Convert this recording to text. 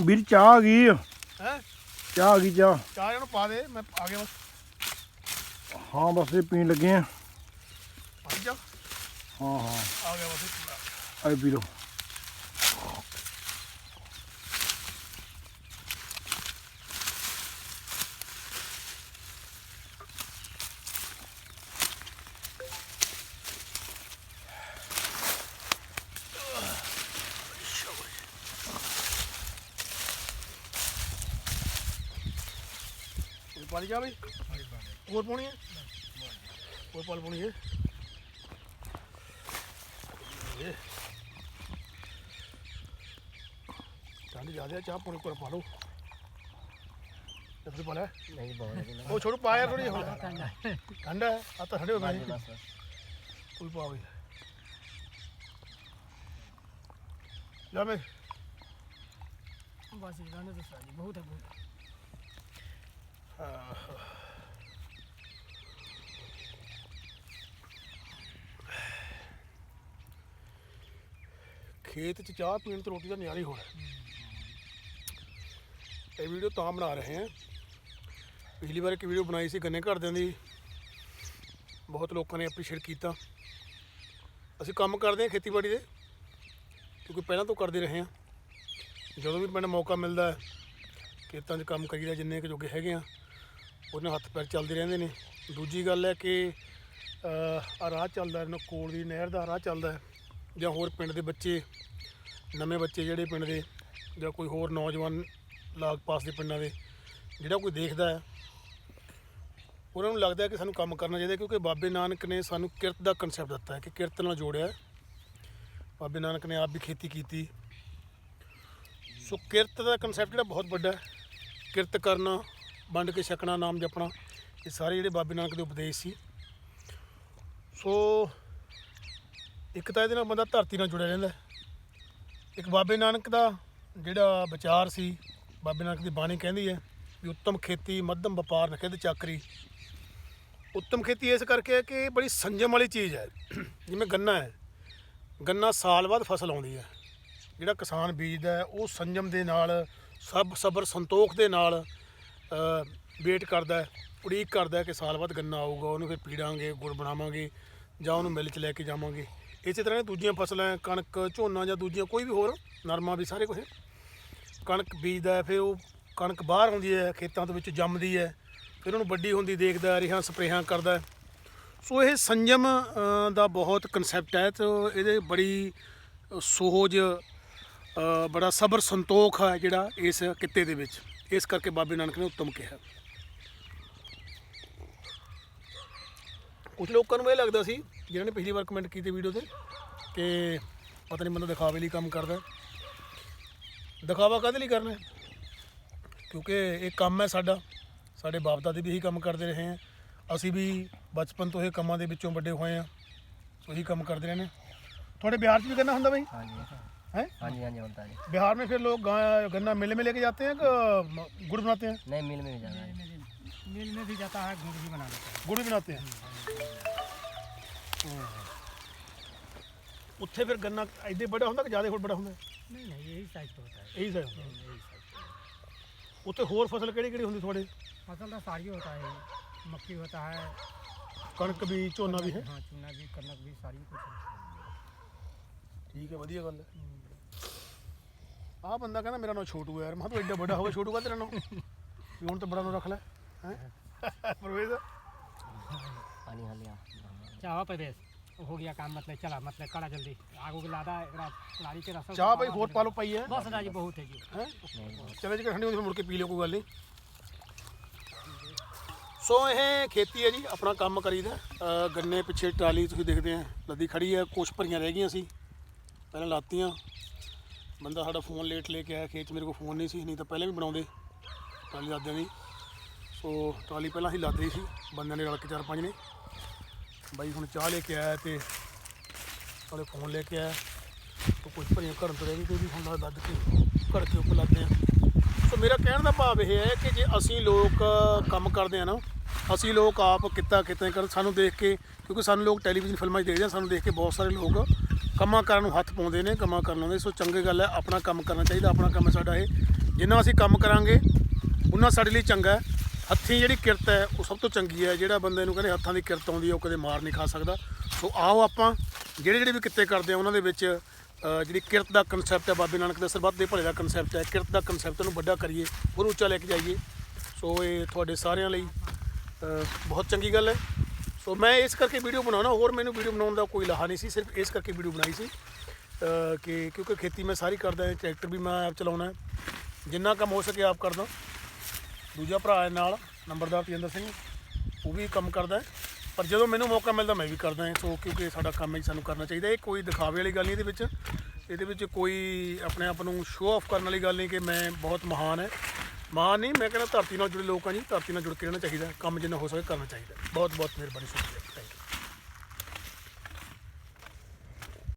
ਵੀਰ ਚਾਹ ਆ ਗਈ। ਹੈ? ਚਾਹ ਆ ਗਈ ਚਾਹ। ਚਾਹ ਇਹਨੂੰ ਪਾ ਦੇ ਮੈਂ ਆ ਗਿਆ ਬਸ। ਹਾਂ ਬਸ ਇਹ ਪੀਣ ਲੱਗੇ ਆ। ਪਾ ਜਾ। ਹਾਂ ਹਾਂ। ਆ ਗਿਆ ਬਸ ਆਏ ਪੀ ਲਓ ਇਹ ਪਾ ਲਈ ਜਾ ਬਈ ਹੋਰ ਪਾਉਣੀ ਹੈ ਹੋਰ ਪਾਲ ਪਾਉਣੀ ਹੈ ਇਹ ਠੰਡ ਜ਼ਿਆਦਾ ਹੈ, ਚਾਹ ਪਾਣੀ ਕੋਲ ਪਾ ਲਓ ਕਿੱਥੇ ਪਾ ਲਿਆ ਨਹੀਂ ਬਹੁਤ ਹੈ ਉਹ ਛੋੜੂ ਪਾਇਆ ਥੋੜੀ ਹੋ ਠੰਡਾ ਹੈ ਆ ਤਾਂ ਠੰਡੇ ਹੋ ਗਏ ਬਸ ਕੋਈ ਪਾ ਬਈ ਜਾ ਮੈਂ बस रहने दो साली बहुत है बहुत ਖੇਤ 'ਚ ਚਾਹ ਪੀਣ ਤੇ ਰੋਟੀ ਦਾ ਨਿਆਰੀ ਹੋਣਾ ਇਹ ਵੀਡੀਓ ਤਾਂ ਬਣਾ ਰਹੇ ਹਾਂ। ਪਿਛਲੀ ਵਾਰ ਇੱਕ ਵੀਡੀਓ ਬਣਾਈ ਸੀ ਗੰਨੇ ਘਰਦਿਆਂ ਦੀ। ਬਹੁਤ ਲੋਕਾਂ ਨੇ ਐਪਰੀਸ਼ੀਏਟ ਕੀਤਾ। ਅਸੀਂ ਕੰਮ ਕਰਦੇ ਹਾਂ ਖੇਤੀਬਾੜੀ ਦੇ, ਕਿਉਂਕਿ ਪਹਿਲਾਂ ਤੋਂ ਕਰਦੇ ਰਹੇ ਹਾਂ। ਜਦੋਂ ਵੀ ਮੈਨੂੰ ਮੌਕਾ ਮਿਲਦਾ ਹੈ, ਖੇਤਾਂ 'ਚ ਕੰਮ ਕਰੀਦਾ, ਜਿੰਨੇ ਕੁ ਜੋਗੇ ਹੈਗੇ ਆ ਉਹਨੇ ਹੱਥ ਪੈਰ ਚੱਲਦੇ ਰਹਿੰਦੇ ਨੇ। ਦੂਜੀ ਗੱਲ ਹੈ ਕਿ ਆ ਰਾਹ ਚੱਲਦਾ ਇਹਨਾਂ ਕੋਲ ਦੀ ਨਹਿਰ ਦਾ ਰਾਹ ਚੱਲਦਾ ਹੈ। ਜਾਂ ਹੋਰ ਪਿੰਡ ਦੇ ਬੱਚੇ, ਨਵੇਂ ਬੱਚੇ ਜਿਹੜੇ ਪਿੰਡ ਦੇ ਜਾਂ ਕੋਈ ਹੋਰ ਨੌਜਵਾਨ ਲਾਗ ਪਾਸ ਦੇ ਪਿੰਡਾਂ ਦੇ, ਜਿਹੜਾ ਕੋਈ ਦੇਖਦਾ ਹੈ, ਉਹਨਾਂ ਨੂੰ ਲੱਗਦਾ ਹੈ ਕਿ ਸਾਨੂੰ ਕੰਮ ਕਰਨਾ ਚਾਹੀਦਾ ਕਿਉਂਕਿ ਬਾਬੇ ਨਾਨਕ ਨੇ ਸਾਨੂੰ ਕਿਰਤ ਦਾ ਕਨਸੈਪਟ ਦਿੱਤਾ ਹੈ ਕਿ ਕਿਰਤ ਨਾਲ ਜੋੜਿਆ ਬਾਬੇ ਨਾਨਕ ਨੇ ਆਪ ਵੀ ਖੇਤੀ ਕੀਤੀ। ਸੋ ਕਿਰਤ ਦਾ ਕਨਸੈਪਟ ਜਿਹੜਾ ਬਹੁਤ ਵੱਡਾ ਹੈ। ਕਿਰਤ ਕਰਨਾ, ਵੰਡ ਕੇ ਛਕਣਾ, ਨਾਮ ਜਪਣਾ, ਇਹ ਸਾਰੇ ਜਿਹੜੇ ਬਾਬੇ ਨਾਨਕ ਦੇ ਉਪਦੇਸ਼ ਸੀ। ਸੋ ਇੱਕ ਤਾਂ ਇਹਦੇ ਨਾਲ ਬੰਦਾ ਧਰਤੀ ਨਾਲ ਜੁੜਿਆ ਰਹਿੰਦਾ ਇੱਕ ਬਾਬੇ ਨਾਨਕ ਦਾ ਜਿਹੜਾ ਵਿਚਾਰ ਸੀ, ਬਾਬੇ ਨਾਨਕ ਦੀ ਬਾਣੀ ਕਹਿੰਦੀ ਹੈ ਵੀ ਉੱਤਮ ਖੇਤੀ, ਮੱਧਮ ਵਪਾਰ ਨਖਿੱਧ ਚਾਕਰੀ। ਉੱਤਮ ਖੇਤੀ ਇਸ ਕਰਕੇ ਹੈ ਕਿ ਬੜੀ ਸੰਜਮ ਵਾਲੀ ਚੀਜ਼ ਹੈ। ਜਿਵੇਂ ਗੰਨਾ ਹੈ, ਗੰਨਾ ਸਾਲ ਬਾਅਦ ਫਸਲ ਆਉਂਦੀ ਹੈ। ਜਿਹੜਾ ਕਿਸਾਨ ਬੀਜਦਾ ਹੈ, ਉਹ ਸੰਜਮ ਦੇ ਨਾਲ, ਸਭ ਸਬਰ ਸੰਤੋਖ ਦੇ ਨਾਲ ਵੇਟ ਕਰਦਾ ਹੈ, ਉਡੀਕ ਕਰਦਾ ਹੈ ਕਿ ਸਾਲ ਬਾਅਦ ਗੰਨਾ ਆਊਗਾ, ਉਹਨੂੰ ਫਿਰ ਪੀੜਾਂਗੇ, ਗੁੜ ਬਣਾਵਾਂਗੇ ਜਾਂ ਉਹਨੂੰ ਮਿੱਲ 'ਚ ਲੈ ਕੇ ਜਾਵਾਂਗੇ। ਇਸੇ ਤਰ੍ਹਾਂ ਹੀ ਦੂਜੀਆਂ ਫਸਲਾਂ ਕਣਕ ਝੋਨਾ ਜਾਂ ਦੂਜੀਆਂ ਕੋਈ ਵੀ ਹੋਰ ਨਰਮਾ ਵੀ ਸਾਰੇ ਕੁਝ ਕਣਕ ਬੀਜਦਾ ਫਿਰ ਉਹ ਕਣਕ ਬਾਹਰ ਆਉਂਦੀ ਹੈ ਖੇਤਾਂ ਦੇ ਵਿੱਚ ਜੰਮਦੀ ਹੈ ਫਿਰ ਉਹਨੂੰ ਵੱਡੀ ਹੁੰਦੀ ਦੇਖਦਾ ਹੈ, ਸਪਰੇਹਾਂ ਕਰਦਾ ਸੋ ਇਹ ਸੰਜਮ ਦਾ ਬਹੁਤ ਕਨਸੈਪਟ ਹੈ ਤੇ ਇਹਦੇ ਬੜੀ ਅ, ਸੋਹਜ ਬੜਾ ਸਬਰ ਸੰਤੋਖ ਹੈ ਜਿਹੜਾ ਇਸ ਕਿੱਤੇ ਦੇ ਵਿੱਚ। ਇਸ ਕਰਕੇ ਬਾਬੇ ਨਾਨਕ ਨੇ ਉੱਤਮ ਕਿਹਾ। ਕੁਝ ਲੋਕਾਂ ਨੂੰ ਇਹ ਲੱਗਦਾ ਸੀ ਜਿਨ੍ਹਾਂ ਨੇ ਪਿਛਲੀ ਵਾਰ ਕਮੈਂਟ ਕੀਤੇ ਵੀਡੀਓ ਤੇ ਕਿ ਪਤਾ ਨਹੀਂ ਬੰਦਾ ਦਿਖਾਵੇ ਲਈ ਕੰਮ ਕਰਦਾ ਹੈ। ਦਿਖਾਵਾ ਕਾਹਦੇ ਲਈ ਕਰਨਾ ਹੈ? ਕਿਉਂਕਿ ਇਹ ਕੰਮ ਹੈ ਸਾਡਾ ਸਾਡੇ ਬਾਪ ਦਾਦੇ ਵੀ ਇਹੀ ਕੰਮ ਕਰਦੇ ਰਹੇ ਹੈ ਅਸੀਂ ਵੀ ਬਚਪਨ ਤੋਂ ਇਹ ਕੰਮਾਂ ਦੇ ਵਿੱਚੋਂ ਵੱਡੇ ਹੋਏ ਆ ਸੋ ਇਹੀ ਕੰਮ ਕਰਦੇ ਰਹੇ ਨੇ ਤੁਹਾਡੇ ਬਿਹਾਰ 'ਚ भी गन्ना ਹੁੰਦਾ भाई हाँ जी है हाँ जी हाँ जी होता है बिहार में फिर लोग गा- गन्ना मिल में लेके जाते हैं कि म- गुड़ बनाते हैं नहीं मिल में भी जाना है मिल में- मिल में भी जाता है गुड़ भी बना लेता है ਗੁੜ ਵੀ ਬਣਾਤੇ हैं ਉੱਥੇ ਫਿਰ ਗੰਨਾ ਐਡੇ ਵੱਡਾ ਹੁੰਦਾ ਕਿ ਜ਼ਿਆਦਾ ਹੋਰ ਵੱਡਾ ਹੁੰਦਾ नहीं नहीं यही साइज का होता है ਇਹੀ ਸਾਈਜ਼ ਹੁੰਦਾ यही साइज ਉੱਥੇ ਹੋਰ ਫਸਲ ਕਿਹੜੀ ਕਿਹੜੀ ਹੁੰਦੀ ਤੁਹਾਡੇ फसल तो सारी होता है मक्की होता है ਕਣਕ ਵੀ ਝੋਨਾ ਵੀ ਹੈ हाँ चूना भी कनक भी सारी कुछ है। ਠੀਕ ਹੈ ਵਧੀਆ ਗੱਲ ਹੈ ਆਹ ਬੰਦਾ ਕਹਿੰਦਾ ਮੇਰਾ ਨਾਮ ਛੋਟੂ ਹੈ ਯਾਰ ਮੈਂ ਕਿਹਾ ਤੂੰ ਐਡਾ ਵੱਡਾ ਹੋਵੇ ਛੋਟੂ ਕਾ ਤੇਰਾ ਨਾਮ ਵੀ ਹੁਣ ਤਾਂ ਬੜਾ ਨੂੰ ਰੱਖ ਲੈ ਹੈ ਪ੍ਰਵੇਸ਼ पानी हाँ लिया चाह प्रवेश हो गया काम मतलब चला मतलब करा जल्दी आगो के लादा एकरा लारी के रसल ਚਾਹ ਭਾਈ ਹੋਰ ਪਾ ਲਓ ਪਈ ਹੈ बस राजी बहुत है जी ਹੈ नहीं ਚਲੇ ਜੀ ਠੰਡੀ ਹੁੰਦੀ ਫਿਰ ਮੁੜ ਕੇ ਪੀ ਲਿਓ ਕੋਈ ਗੱਲ ਨਹੀਂ ਸੋ ਇਹ ਖੇਤੀ ਹੈ ਜੀ ਆਪਣਾ ਕੰਮ ਕਰੀਦਾ ਅਹ ਗੰਨੇ ਪਿੱਛੇ ਟਰਾਲੀ ਤੁਸੀਂ ਦੇਖਦੇ ਆ ਲੱਦੀ ਖੜੀ ਹੈ ਕੁਛ ਭਰੀਆਂ ਰਹਿ ਗਈਆਂ ਸੀ ਪਹਿਲਾਂ ਲਾਤੀਆਂ ਬੰਦਾ ਸਾਡਾ ਫੋਨ ਲੇਟ ਲੈ ਕੇ ਆਇਆ ਖੇਤ 'ਚ ਮੇਰੇ ਕੋਲ ਫੋਨ ਨਹੀਂ ਸੀ ਨਹੀਂ ਤਾਂ ਪਹਿਲਾਂ ਵੀ ਬਣਾਉਂਦੇ ਟਰਾਲੀ ਲਾਦਿਆਂ ਦੀ ਸੋ ਟਰਾਲੀ ਪਹਿਲਾਂ ਹੀ ਲੱਦ ਰਹੀ ਸੀ ਬੰਦਿਆਂ ਨੇ ਰਲ ਕੇ ਚਾਰ ਪੰਜ ਨੇ ਬਾਈ ਹੁਣ ਚਾਹ ਲੈ ਕੇ ਆਇਆ ਤੇ ਨਾਲੇ ਫੋਨ ਲੈ ਕੇ ਆਇਆ। ਤੋ ਕੁਝ ਭਰੀਆਂ ਘਰ ਤੋਂ ਰਹਿ ਗਈ ਤੇ ਵੀ ਹੁਣ ਲੱਦ ਲੱਦ ਕੇ ਘਰ ਕੇ ਉੱਪਰ ਲੱਦਦੇ ਆ। ਸੋ ਮੇਰਾ ਕਹਿਣ ਦਾ ਭਾਵ ਇਹ ਹੈ ਕਿ ਜੇ ਅਸੀਂ ਲੋਕ ਕੰਮ ਕਰਦੇ ਆ ਨਾ, ਅਸੀਂ ਲੋਕ ਆਪ ਕਿੱਤਾ ਕਿਤੇ ਕਰ ਸਾਨੂੰ ਦੇਖ ਕੇ, ਕਿਉਂਕਿ ਸਾਨੂੰ ਲੋਕ ਟੈਲੀਵਿਜ਼ਨ ਫਿਲਮਾਂ 'ਚ ਦੇਖਦੇ ਆ, ਸਾਨੂੰ ਦੇਖ ਕੇ ਬਹੁਤ ਸਾਰੇ ਲੋਕ ਕੰਮਾਂ ਕਰਨ ਨੂੰ ਹੱਥ ਪਾਉਂਦੇ ਨੇ, ਕੰਮਾਂ ਕਰਨ ਲਾਉਂਦੇ ਸੋ ਚੰਗੀ ਗੱਲ ਹੈ, ਆਪਣਾ ਕੰਮ ਕਰਨਾ ਚਾਹੀਦਾ, ਆਪਣਾ ਕੰਮ ਸਾਡਾ ਇਹ। ਜਿੰਨਾ ਅਸੀਂ ਕੰਮ ਕਰਾਂਗੇ ਉਹਨਾਂ ਸਾਡੇ ਲਈ ਚੰਗਾ ਹੈ। ਹੱਥੀਂ ਜਿਹੜੀ ਕਿਰਤ ਹੈ, ਉਹ ਸਭ ਤੋਂ ਚੰਗੀ ਹੈ। ਜਿਹੜਾ ਬੰਦੇ ਨੂੰ ਕਹਿੰਦੇ ਹੱਥਾਂ ਦੀ ਕਿਰਤ ਆਉਂਦੀ ਹੈ, ਉਹ ਕਦੇ ਮਾਰ ਨਹੀਂ ਖਾ ਸਕਦਾ। ਸੋ ਆਓ ਆਪਾਂ, ਜਿਹੜੇ ਜਿਹੜੇ ਵੀ ਕਿੱਤੇ ਕਰਦੇ ਆ, ਉਹਨਾਂ ਦੇ ਵਿੱਚ ਜਿਹੜੀ ਕਿਰਤ ਦਾ ਕਨਸੈਪਟ ਹੈ, ਬਾਬੇ ਨਾਨਕ ਦੇ ਸਰਬੱਤ ਦੇ ਭਲੇ ਦਾ ਕਨਸੈਪਟ ਹੈ। ਕਿਰਤ ਦਾ ਕਨਸੈਪਟ ਨੂੰ ਵੱਡਾ ਕਰੀਏ, ਹੋਰ ਉੱਚਾ ਲੈ ਕੇ ਜਾਈਏ। ਸੋ ਇਹ ਤੁਹਾਡੇ ਸਾਰਿਆਂ ਲਈ ਬਹੁਤ ਚੰਗੀ ਗੱਲ ਹੈ। ਸੋ ਮੈਂ ਇਸ ਕਰਕੇ ਵੀਡੀਓ ਬਣਾਉਣਾ, ਹੋਰ ਮੈਨੂੰ ਵੀਡੀਓ ਬਣਾਉਣ ਦਾ ਕੋਈ ਲਾਹਾ ਨਹੀਂ ਸੀ, ਸਿਰਫ ਇਸ ਕਰਕੇ ਵੀਡੀਓ ਬਣਾਈ ਸੀ। ਕਿ ਕਿਉਂਕਿ ਖੇਤੀ ਮੈਂ ਸਾਰੀ ਕਰਦਾ ਹਾਂ ਟਰੈਕਟਰ ਵੀ ਮੈਂ ਆਪ ਚਲਾਉਣਾ। ਜਿੰਨਾ ਕੰਮ ਹੋ ਸਕੇ ਆਪ ਕਰਦਾ। ਦੂਜਾ ਭਰਾ ਹੈ ਨਾਲ ਨੰਬਰਦਾਰ ਤੇਜਿੰਦਰ ਸਿੰਘ ਉਹ ਵੀ ਕੰਮ ਕਰਦਾ ਹੈ। ਪਰ ਜਦੋਂ ਮੈਨੂੰ ਮੌਕਾ ਮਿਲਦਾ ਮੈਂ ਵੀ ਕਰਦਾ ਹਾਂ। ਸੋ ਕਿਉਂਕਿ ਸਾਡਾ ਕੰਮ ਹੈ ਜੀ, ਸਾਨੂੰ ਕਰਨਾ ਚਾਹੀਦਾ ਇਹ ਕੋਈ ਦਿਖਾਵੇ ਵਾਲੀ ਗੱਲ ਨਹੀਂ ਇਹਦੇ ਵਿੱਚ। ਇਹਦੇ ਵਿੱਚ ਕੋਈ ਆਪਣੇ ਆਪ ਨੂੰ ਸ਼ੋਅ ਆਫ ਕਰਨ ਵਾਲੀ ਗੱਲ ਨਹੀਂ ਕਿ ਮੈਂ ਬਹੁਤ ਮਹਾਨ ਹੈ। ਮਹਾਨ ਨਹੀਂ ਮੈਂ ਕਹਿੰਦਾ ਧਰਤੀ ਨਾਲ ਜੁੜੇ ਲੋਕ ਆ ਜੀ। ਧਰਤੀ ਨਾਲ ਜੁੜ ਕੇ ਰਹਿਣਾ ਚਾਹੀਦਾ ਕੰਮ ਜਿੰਨਾ ਹੋ ਸਕੇ ਕਰਨਾ ਚਾਹੀਦਾ ਬਹੁਤ ਬਹੁਤ ਮਿਹਰਬਾਨੀ ਸ਼ੁਕਰੀਆ।